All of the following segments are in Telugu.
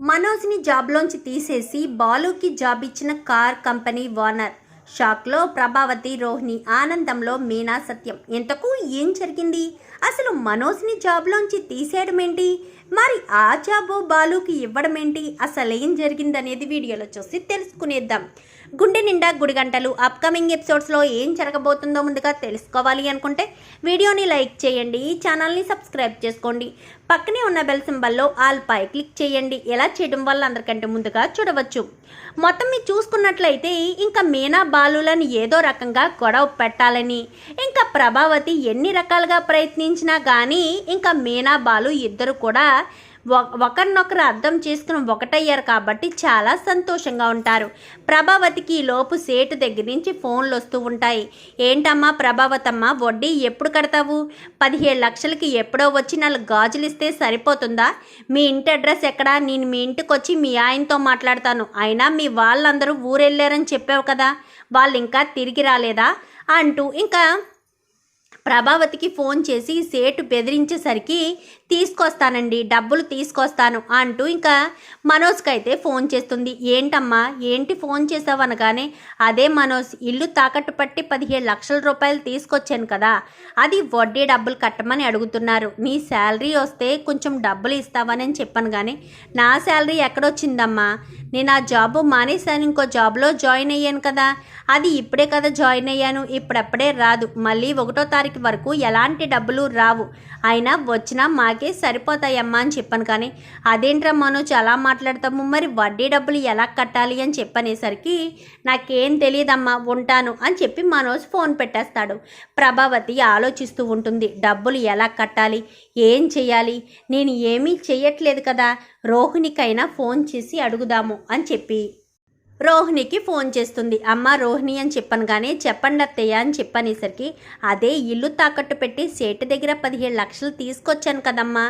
మనోజ్ని జాబ్లోంచి తీసేసి బాలుకి జాబ్ ఇచ్చిన కార్ కంపెనీ ఓనర్ షాక్లో ప్రభావతి రోహిణి ఆనందంలో మీనా సత్యం. ఇంతకు ఏం జరిగింది? అసలు మనోజ్ని జాబ్లోంచి తీసేయడం ఏంటి మరి ఆ జాబు బాలుకి ఇవ్వడం ఏంటి అసలు ఏం జరిగిందనేది వీడియోలో చూసి తెలుసుకునేద్దాం. గుండె నిండా గుడిగంటలు అప్కమింగ్ ఎపిసోడ్స్లో ఏం జరగబోతుందో ముందుగా తెలుసుకోవాలి అనుకుంటే వీడియోని లైక్ చేయండి ఈ ఛానల్ని సబ్స్క్రైబ్ చేసుకోండి. పక్కనే ఉన్న బెల్ సింబల్లో ఆల్ పై క్లిక్ చేయండి. ఎలా చేయడం వల్ల అందరికంటే ముందుగా చూడవచ్చు. మొత్తం మీరు చూసుకున్నట్లయితే ఇంకా మీనా బాలులను ఏదో రకంగా గొడవ పెట్టాలని ఇంకా ప్రభావతి ఎన్ని రకాలుగా ప్రయత్నించినా కానీ ఇంకా మీనా బాలు ఇద్దరు కూడా ఒకరినొకరు అర్థం చేసుకుని ఒకటయ్యారు కాబట్టి చాలా సంతోషంగా ఉంటారు. ప్రభావతికి లోపు సేటు దగ్గర నుంచి ఫోన్లు వస్తూ ఉంటాయి. ఏంటమ్మా ప్రభావతమ్మ వడ్డీ ఎప్పుడు కడతావు? పదిహేడు లక్షలకి ఎప్పుడో వచ్చి నాలుగు గాజులు ఇస్తే సరిపోతుందా? మీ ఇంటి అడ్రస్ ఎక్కడా? నేను మీ ఇంటికి వచ్చి మీ ఆయనతో మాట్లాడతాను. అయినా మీ వాళ్ళందరూ ఊరెళ్ళారని చెప్పావు కదా? వాళ్ళు ఇంకా తిరిగి రాలేదా? అంటూ ఇంకా ప్రభావతికి ఫోన్ చేసి సేటు బెదిరించేసరికి తీసుకొస్తానండి డబ్బులు తీసుకొస్తాను అంటూ ఇంకా మనోజ్కి అయితే ఫోన్ చేస్తుంది. ఏంటమ్మా ఏంటి ఫోన్ చేసావు అనగానే అదే మనోజ్ ఇల్లు తాకట్టు పట్టి పదిహేడు లక్షల రూపాయలు తీసుకొచ్చాను కదా అది వడ్డీ డబ్బులు కట్టమని అడుగుతున్నారు. నీ శాలరీ వస్తే కొంచెం డబ్బులు ఇస్తావని చెప్పాను కానీ నా శాలరీ ఎక్కడొచ్చిందమ్మా? నేను ఆ జాబ్ మానేశాను ఇంకో జాబ్లో జాయిన్ అయ్యాను కదా. అది ఇప్పుడే కదా జాయిన్ అయ్యాను. ఇప్పుడప్పుడే రాదు. మళ్ళీ ఒకటో తారీఖు వరకు ఎలాంటి డబ్బులు రావు. అయినా వచ్చినా మాకే సరిపోతాయమ్మా అని చెప్పాను కానీ అదేంట్రా మనోజ్ అలా మాట్లాడతాము? మరి వడ్డీ డబ్బులు ఎలా కట్టాలి? అని చెప్పనేసరికి నాకేం తెలియదమ్మా ఉంటాను అని చెప్పి మనోజ్ ఫోన్ పెట్టేస్తాడు. ప్రభావతి ఆలోచిస్తూ ఉంటుంది డబ్బులు ఎలా కట్టాలి? ఏం చేయాలి నేను ఏమీ చేయట్లేదు కదా. రోహిణికైనా ఫోన్ చేసి అడుగుదాము. అని చెప్పి. రోహిణికి ఫోన్ చేస్తుంది. అమ్మ రోహిణి అని చెప్పాను కానీ చెప్పండి అత్తయ్య అని చెప్పనేసరికి అదే ఇల్లు తాకట్టు పెట్టి సేటు దగ్గర పదిహేడు లక్షలు తీసుకొచ్చాను కదమ్మా.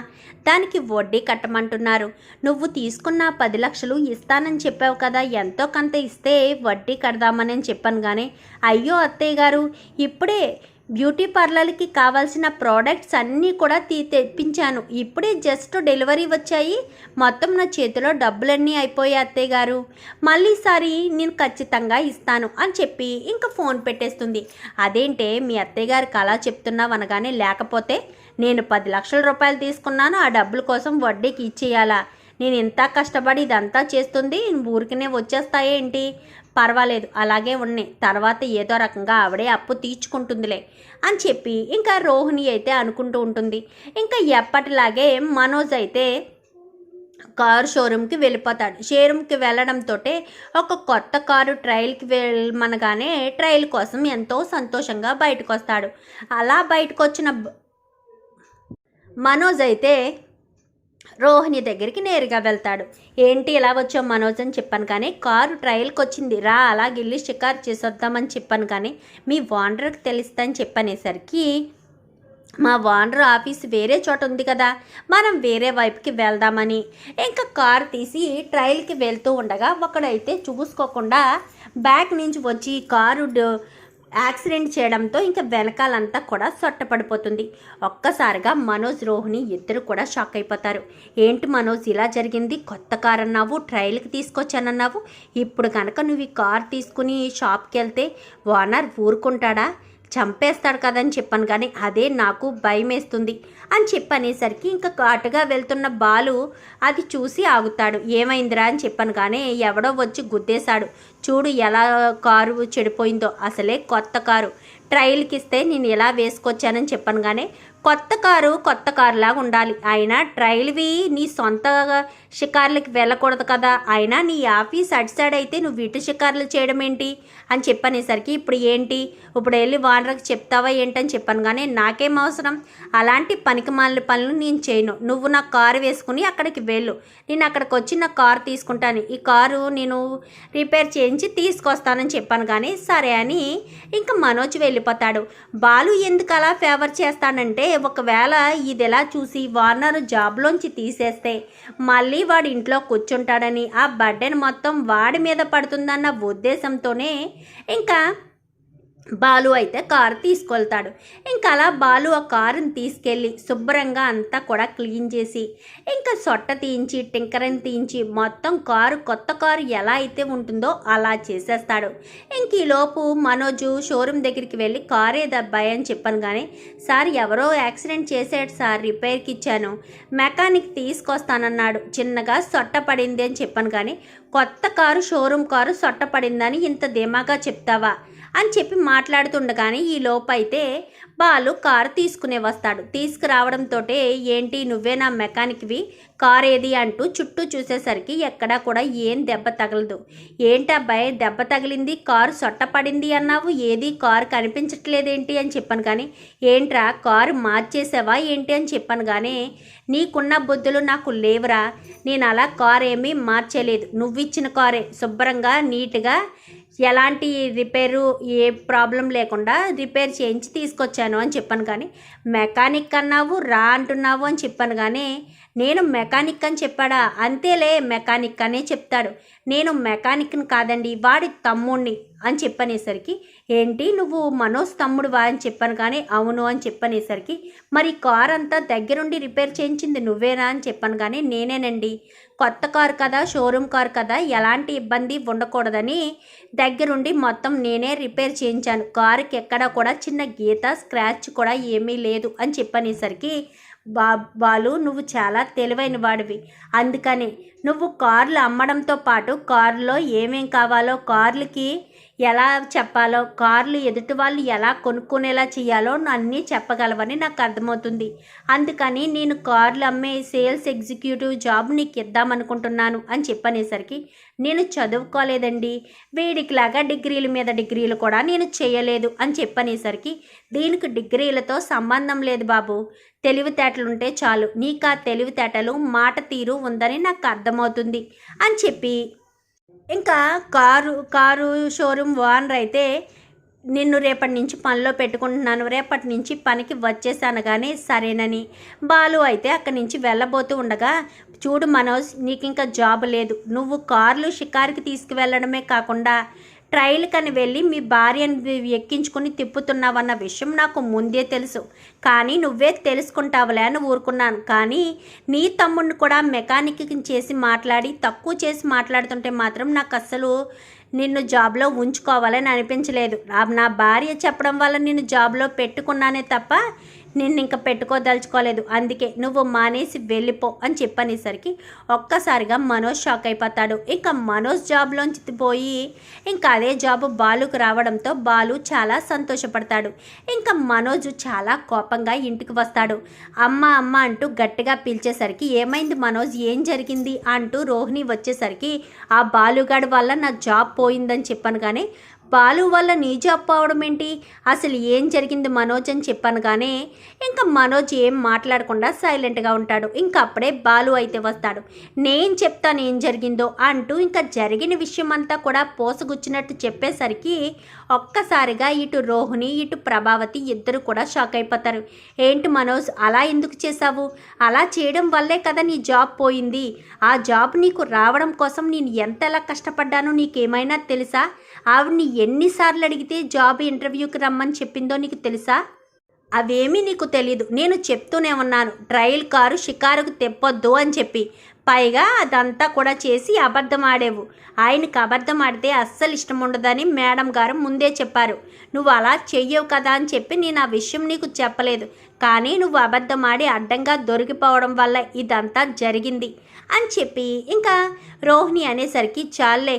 దానికి వడ్డీ కట్టమంటున్నారు. నువ్వు తీసుకున్న పది లక్షలు ఇస్తానని చెప్పావు కదా ఎంతో కొంత ఇస్తే వడ్డీ కడదామని అని చెప్పాను కానీ అయ్యో అత్తయ్య గారు ఇప్పుడే బ్యూటీ పార్లర్కి కావాల్సిన ప్రోడక్ట్స్ అన్నీ కూడా తీ తెప్పించాను. ఇప్పుడే జస్ట్ డెలివరీ వచ్చాయి. మొత్తం నా చేతిలో డబ్బులన్నీ అయిపోయాయి అత్తయ్య గారు. మళ్ళీసారి నేను ఖచ్చితంగా ఇస్తాను అని చెప్పి ఇంకా ఫోన్ పెట్టేస్తుంది. అదేంటే మీ అత్తయ్య గారికి అలా చెప్తున్నావు అనగానే లేకపోతే నేను పది లక్షల రూపాయలు తీసుకున్నాను ఆ డబ్బుల కోసం వడ్డీకి ఇచ్చేయాలా? నేను ఇంత కష్టపడి ఇదంతా చేస్తుంది ఊరికనే వచ్చేస్తాయేంటి పర్వాలేదు అలాగే ఉన్నాయి. తర్వాత ఏదో రకంగా ఆవిడే అప్పు తీర్చుకుంటుందిలే అని చెప్పి ఇంకా రోహిణి అయితే అనుకుంటూ ఉంటుంది. ఇంకా ఎప్పటిలాగే మనోజ్ అయితే కారు షోరూమ్కి వెళ్ళిపోతాడు. షోరూమ్కి వెళ్ళడంతో ఒక కొత్త కారు ట్రయల్కి వెళ్ళమనగానే ట్రయల్ కోసం ఎంతో సంతోషంగా బయటకు వస్తాడు అలా బయటకు వచ్చిన బ- మనోజ్ అయితే రోహిణి దగ్గరికి నేరుగా వెళ్తాడు. ఏంటి ఇలా వచ్చాం మనోజ్ అని చెప్పాను కానీ కారు ట్రయల్కి వచ్చింది. రా అలా వెళ్ళి షికారు చేసొద్దామని చెప్పాను కానీ మీ వాండర్కి తెలుస్తా అని చెప్పనేసరికి మా ఓనర్ ఆఫీస్ వేరే చోట ఉంది కదా మనం వేరే వైపుకి వెళ్దామని. ఇంకా కారు తీసి ట్రయల్కి వెళ్తూ ఉండగా ఒకడైతే చూసుకోకుండా బ్యాక్ నుంచి వచ్చి కారు యాక్సిడెంట్ చేయడంతో ఇంకా వెనకాలంతా కూడా సొట్టపడిపోతుంది. ఒక్కసారిగా మనోజ్ రోహిణి ఇద్దరు కూడా షాక్ అయిపోతారు. ఏంటి మనోజ్ ఇలా జరిగింది? కొత్త కార్ అన్నావు ట్రయల్కి తీసుకొచ్చానన్నావు. ఇప్పుడు కనుక నువ్వు ఈ కార్ తీసుకుని షాప్కి వెళ్తే ఓనర్ ఊరుకుంటాడా? చంపేస్తాడు కదని చెప్పాను కానీ అదే నాకు భయమేస్తుంది అని చెప్పనేసరికి ఇంకా కాటుగా వెళ్తున్న బాలు అది చూసి ఆగుతాడు. ఏమైందిరా అని చెప్పాను కానీ ఎవడో వచ్చి గుద్దేశాడు. చూడు ఎలా కారు చెడిపోయిందో. అసలే కొత్త కారు. ట్రయల్కి ఇస్తే నేను ఎలా వేసుకొచ్చానని చెప్పాను కానీ కొత్త కారు కొత్త కారులాగా ఉండాలి. అయినా ట్రయల్వి నీ సొంత షికార్లకి వెళ్ళకూడదు కదా. అయినా నీ ఆఫీస్ అటు సైడ్ అయితే నువ్వు ఇటు షికార్లు చేయడం ఏంటి? అని చెప్పనేసరికి ఇప్పుడు ఏంటి? ఇప్పుడు వెళ్ళి వాళ్ళకి చెప్తావా ఏంటని చెప్పాను కానీ నాకేం అవసరం? అలాంటి పనికి మాలిన పనులు నేను చేయను. నువ్వు నా కారు వేసుకుని అక్కడికి వెళ్ళు. నేను అక్కడికి వచ్చి నా కారు తీసుకుంటాను. ఈ కారు నేను రిపేర్ చేయించి తీసుకొస్తానని చెప్పాను కానీ సరే అని ఇంకా మనోజ్ వెళ్ళిపోతాడు. బాలు ఎందుకు అలా ఫేవర్ చేస్తానంటే ఒకవేళ ఇది ఎలా చూసి వార్నర్ జాబ్లోంచి తీసేస్తే మళ్ళీ వాడు ఇంట్లో కూర్చుంటాడని ఆ బర్డెన్ మొత్తం వాడి మీద పడుతుందన్న ఉద్దేశంతోనే ఇంకా బాలు అయితే కారు తీసుకెళ్తాడు. ఇంకా అలా బాలు ఆ కారుని తీసుకెళ్ళి శుభ్రంగా అంతా కూడా క్లీన్ చేసి ఇంకా సొట్ట తీయించి టింకరని తీయించి మొత్తం కారు కొత్త కారు ఎలా అయితే ఉంటుందో అలా చేసేస్తాడు. ఇంక ఈలోపు మనోజు షోరూమ్ దగ్గరికి వెళ్ళి కారే ఏదబ్బాయి అని చెప్పాను కానీ సార్ ఎవరో యాక్సిడెంట్ చేసాడు సార్ రిపేర్కి ఇచ్చాను. మెకానిక్ తీసుకొస్తానన్నాడు. చిన్నగా సొట్ట పడింది అని చెప్పాను కానీ కొత్త కారు షోరూమ్ కారు సొట్ట పడిందని ఇంత ధీమాగా చెప్తావా? అని చెప్పి మాట్లాడుతుండగానే ఈ లోపైతే బాలు కారు తీసుకునే వస్తాడు. తీసుకురావడంతో ఏంటి నువ్వే నా మెకానిక్వి? కార్ ఏది అంటూ చుట్టూ చూసేసరికి ఎక్కడా కూడా ఏం దెబ్బ తగలదు. ఏంటబ్బాయి దెబ్బ తగిలింది? కారు సొట్టపడింది అన్నావు? ఏది? కారు కనిపించట్లేదేంటి అని చెప్పాను కానీ ఏంట్రా? కారు మార్చేసావా ఏంటి అని చెప్పాను కానీ నీకున్న బుద్ధులు నాకు లేవురా. నేను అలా కారు ఏమీ మార్చలేదు. నువ్విచ్చిన కారే. శుభ్రంగా నీట్గా ఎలాంటి రిపేరు ఏ ప్రాబ్లం లేకుండా రిపేర్ చేయించి తీసుకొచ్చాను అని చెప్పాను కానీ మెకానిక్ అన్నావు రా అంటున్నావు అని చెప్పాను కానీ నేను మెకానిక్ అని చెప్పాడా? అంతేలే మెకానిక్ అనే చెప్తాడు. నేను మెకానిక్ని కాదండి వాడి తమ్ముడిని అని చెప్పనేసరికి ఏంటి నువ్వు మనోజ్ తమ్ముడు వా అని చెప్పాను కానీ అవును అని చెప్పనేసరికి మరి కార్ అంతా దగ్గరుండి రిపేర్ చేయించింది నువ్వేనా అని చెప్పాను కానీ నేనేనండి. కొత్త కారు కదా షోరూమ్ కార్ కదా ఎలాంటి ఇబ్బంది ఉండకూడదని దగ్గరుండి మొత్తం నేనే రిపేర్ చేయించాను. కారుకి ఎక్కడా కూడా చిన్న గీత స్క్రాచ్ కూడా ఏమీ లేదు అని చెప్పనేసరికి బా బాలు నువ్వు చాలా తెలివైన వాడివి. అందుకని నువ్వు కార్లు అమ్మడంతో పాటు కారులో ఏమేం కావాలో కార్లకి ఎలా చెప్పాలో కార్లు ఎదుటి వాళ్ళు ఎలా కొనుక్కునేలా చేయాలో అన్నీ చెప్పగలవని నాకు అర్థమవుతుంది. అందుకని నేను కార్లు అమ్మే సేల్స్ ఎగ్జిక్యూటివ్ జాబ్ నీకు ఇద్దామనుకుంటున్నాను అని చెప్పనేసరికి నేను చదువుకోలేదండి. వీడికిలాగా డిగ్రీల మీద డిగ్రీలు కూడా నేను చేయలేదు అని చెప్పనేసరికి దీనికి డిగ్రీలతో సంబంధం లేదు బాబు. తెలివితేటలుంటే చాలు. నీకు ఆ తెలివితేటలు మాట తీరు ఉందని నాకు అర్థమవుతుంది అని చెప్పి ఇంకా కారు కారు షోరూమ్ ఓనర్ అయితే నిన్ను రేపటి నుంచి పనిలో పెట్టుకుంటున్నాను. రేపటి నుంచి పనికి వచ్చేసాను కానీ సరేనని. బాలు అయితే అక్కడి నుంచి వెళ్ళబోతూ ఉండగా చూడు మనోజ్ నీకు ఇంకా జాబ్ లేదు. నువ్వు కార్లు షికారుకి తీసుకువెళ్ళడమే కాకుండా ట్రైల్ కని వెళ్ళి మీ భార్యను ఎక్కించుకుని తిప్పుతున్నావన్న విషయం నాకు ముందే తెలుసు. కానీ నువ్వే తెలుసుకుంటావులే అని ఊరుకున్నాను. కానీ నీ తమ్ముడిని కూడా మెకానిక్ చేసి మాట్లాడి తక్కువ చేసి మాట్లాడుతుంటే మాత్రం నాకు అస్సలు నిన్ను జాబ్లో ఉంచుకోవాలని అనిపించలేదు. నా- నా భార్య చెప్పడం వల్ల నిన్ను జాబ్లో పెట్టుకున్నానే తప్ప నిన్ను ఇంకా పెట్టుకోదలుచుకోలేదు. అందుకే నువ్వు మానేసి వెళ్ళిపో అని చెప్పనేసరికి ఒక్కసారిగా మనోజ్ షాక్ అయిపోతాడు. ఇంకా మనోజ్ జాబ్లోంచి పోయి ఇంకా అదే జాబ్ బాలుకు రావడంతో బాలు చాలా సంతోషపడతాడు. ఇంకా మనోజ్ చాలా కోపంగా ఇంటికి వస్తాడు. అమ్మ అమ్మ అంటూ గట్టిగా పిలిచేసరికి ఏమైంది మనోజ్? ఏం జరిగింది? అంటూ రోహిణి వచ్చేసరికి ఆ బాలుగాడి వల్ల నా జాబ్ పోయిందని చెప్పాను కానీ బాలు వల్ల నీ జాబ్ పోవడం ఏంటి? అసలు ఏం జరిగింది మనోజ్ అని చెప్పాను కానీ ఇంకా మనోజ్ ఏం మాట్లాడకుండా సైలెంట్గా ఉంటాడు. ఇంకా అప్పుడే బాలు అయితే వస్తాడు. నేను చెప్తాను ఏం జరిగిందో అంటూ ఇంకా జరిగిన విషయం అంతా కూడా పోసగుచ్చినట్టు చెప్పేసరికి ఒక్కసారిగా ఇటు రోహిణి ఇటు ప్రభావతి ఇద్దరు కూడా షాక్ అయిపోతారు. ఏంటి మనోజ్ అలా ఎందుకు చేశావు? అలా చేయడం వల్లే కదా నీ జాబ్ పోయింది. ఆ జాబ్ నీకు రావడం కోసం నేను ఎంతలా కష్టపడ్డానో నీకేమైనా తెలుసా? ఆవిడ్ని ఎన్నిసార్లు అడిగితే జాబ్ ఇంటర్వ్యూకి రమ్మని చెప్పిందో నీకు తెలుసా? అవేమీ నీకు తెలీదు. నేను చెప్తూనే ఉన్నాను. ట్రయల్ కారు షికారుకు తెప్పొద్దు అని చెప్పి. పైగా అదంతా కూడా చేసి అబద్ధం ఆడేవు ఆయనకి అబద్ధం ఆడితే అస్సలు ఇష్టం ఉండదని మేడం గారు ముందే చెప్పారు. నువ్వు అలా చెయ్యవు కదా అని చెప్పి నేను ఆ విషయం నీకు చెప్పలేదు. కానీ నువ్వు అబద్ధం ఆడి అడ్డంగా దొరికిపోవడం వల్ల ఇదంతా జరిగింది అని చెప్పి. ఇంకా రోహిణి అనేసరికి చాలే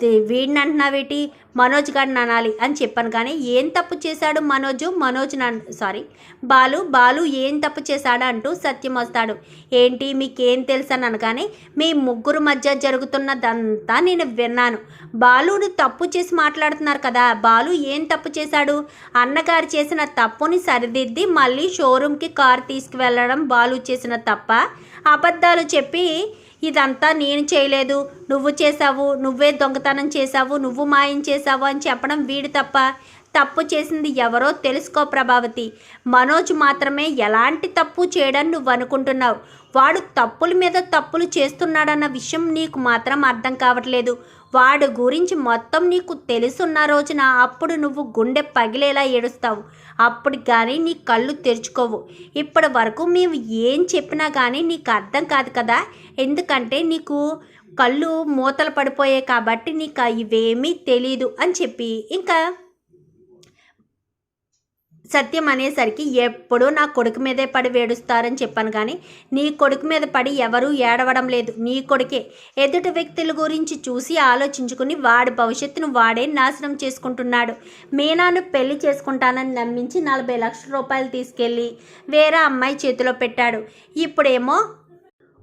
వీడిని అంటున్నావేటి మనోజ్ గారిని అనాలి అని చెప్పాను. కానీ ఏం తప్పు చేశాడు మనోజు? మనోజ్ నన్ సారీ బాలు బాలు ఏం తప్పు చేశాడు అంటూ సత్యం వస్తాడు. ఏంటి? మీకేం తెలుసు అని అనగానే మీ ముగ్గురు మధ్య జరుగుతున్నదంతా నేను విన్నాను. బాలుని తప్పు చేసి మాట్లాడుతున్నారు కదా బాలు ఏం తప్పు చేశాడు? అన్నగారు చేసిన తప్పుని సరిదిద్ది మళ్ళీ షోరూమ్కి కారు తీసుకువెళ్ళడం బాలు చేసిన తప్ప అబద్ధాలు చెప్పి ఇదంతా నేను చేయలేదు. నువ్వు చేసావు నువ్వే దొంగతనం చేసావు నువ్వు మాయం చేసావు అని చెప్పడం వీడు తప్ప తప్పు చేసింది ఎవరో తెలుసుకో ప్రభావతి. మనోజ్ మాత్రమే ఎలాంటి తప్పు చేయడం నువ్వు అనుకుంటున్నావు? వాడు తప్పుల మీద తప్పులు చేస్తున్నాడన్న విషయం నీకు మాత్రం అర్థం కావట్లేదు. వాడు గురించి మొత్తం నీకు తెలుసున్న రోజున అప్పుడు నువ్వు గుండె పగిలేలా ఏడుస్తావు. అప్పుడు కానీ నీ కళ్ళు తెరుచుకోవు. ఇప్పటి వరకు మేము ఏం చెప్పినా కానీ నీకు అర్థం కాదు కదా. ఎందుకంటే నీకు కళ్ళు మూతలు పడిపోయాయి కాబట్టి నీకు ఇవేమీ తెలీదు అని చెప్పి. ఇంకా సత్యం అనేసరికి ఎప్పుడూ నా కొడుకు మీదే పడి వేడుస్తారని చెప్పాను కానీ నీ కొడుకు మీద పడి ఎవరూ ఏడవడం లేదు. నీ కొడుకే. ఎదుటి వ్యక్తుల గురించి చూసి ఆలోచించుకుని వాడి భవిష్యత్తును వాడే నాశనం చేసుకుంటున్నాడు. మీనాను పెళ్ళి చేసుకుంటానని నమ్మించి నలభై లక్షల రూపాయలు తీసుకెళ్ళి వేరే అమ్మాయి చేతిలో పెట్టాడు. ఇప్పుడేమో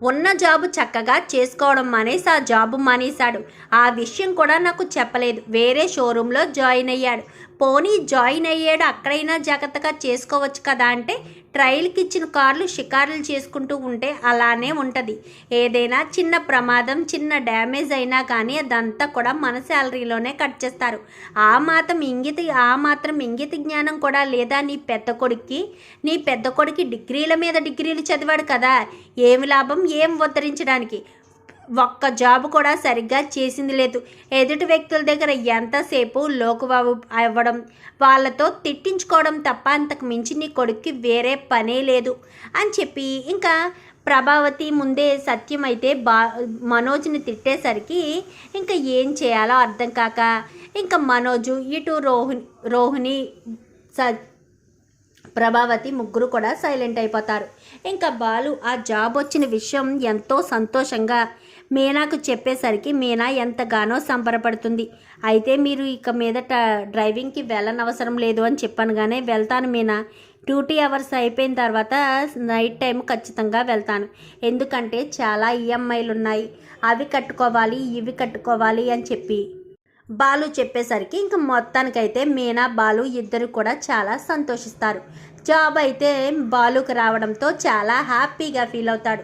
ఉన్న జాబు చక్కగా చేసుకోవడం మానేసి ఆ జాబు మానేశాడు. ఆ విషయం కూడా నాకు చెప్పలేదు. వేరే షోరూంలో జాయిన్ అయ్యాడు. పోనీ జాయిన్ అయ్యాడు అక్కడైనా జాగ్రత్తగా చేసుకోవచ్చు కదా అంటే ట్రయల్కి ఇచ్చిన కార్లు షికారులు చేసుకుంటూ ఉంటే అలానే ఉంటుంది. ఏదైనా చిన్న ప్రమాదం చిన్న డ్యామేజ్ అయినా కానీ అదంతా కూడా మన శాలరీలోనే కట్ చేస్తారు. ఆ మాత్రం ఇంగిత ఆ మాత్రం ఇంగిత జ్ఞానం కూడా లేదా నీ పెద్ద కొడుక్కి? నీ పెద్ద కొడుకు డిగ్రీల మీద డిగ్రీలు చదివాడు కదా ఏమి లాభం ఏం ఉద్ధరించడానికి? ఒక్క జాబ్ కూడా సరిగ్గా చేసింది లేదు. ఎదుటి వ్యక్తుల దగ్గర ఎంతసేపు లోకుబాబు అవ్వడం వాళ్ళతో తిట్టించుకోవడం తప్ప అంతకు మించి నీ కొడుక్కి వేరే పనే లేదు. అని చెప్పి ఇంకా ప్రభావతి ముందే సత్యం అయితే బా మనోజ్ని తిట్టేసరికి ఇంకా ఏం చేయాలో అర్థం కాక ఇంకా మనోజు ఇటు రోహిణి రోహిణి స ప్రభావతి ముగ్గురు కూడా సైలెంట్ అయిపోతారు. ఇంకా బాలు ఆ జాబ్ వచ్చిన విషయం ఎంతో సంతోషంగా మీనాకు చెప్పేసరికి మీనా ఎంతగానో సంబరపడుతుంది. అయితే మీరు ఇక మీదట డ్రైవింగ్కి వెళ్ళనవసరం లేదు అని చెప్పాను కానీ వెళ్తాను మీనా. డ్యూటీ అవర్స్ అయిపోయిన తర్వాత నైట్ టైం ఖచ్చితంగా వెళ్తాను. ఎందుకంటే చాలా ఈఎంఐలు ఉన్నాయి అవి కట్టుకోవాలి ఇవి కట్టుకోవాలి అని చెప్పి బాలు చెప్పేసరికి ఇంక మొత్తానికైతే మీనా బాలు ఇద్దరు కూడా చాలా సంతోషిస్తారు. జాబ్ అయితే బాలుకు రావడంతో చాలా హ్యాపీగా ఫీల్ అవుతాడు.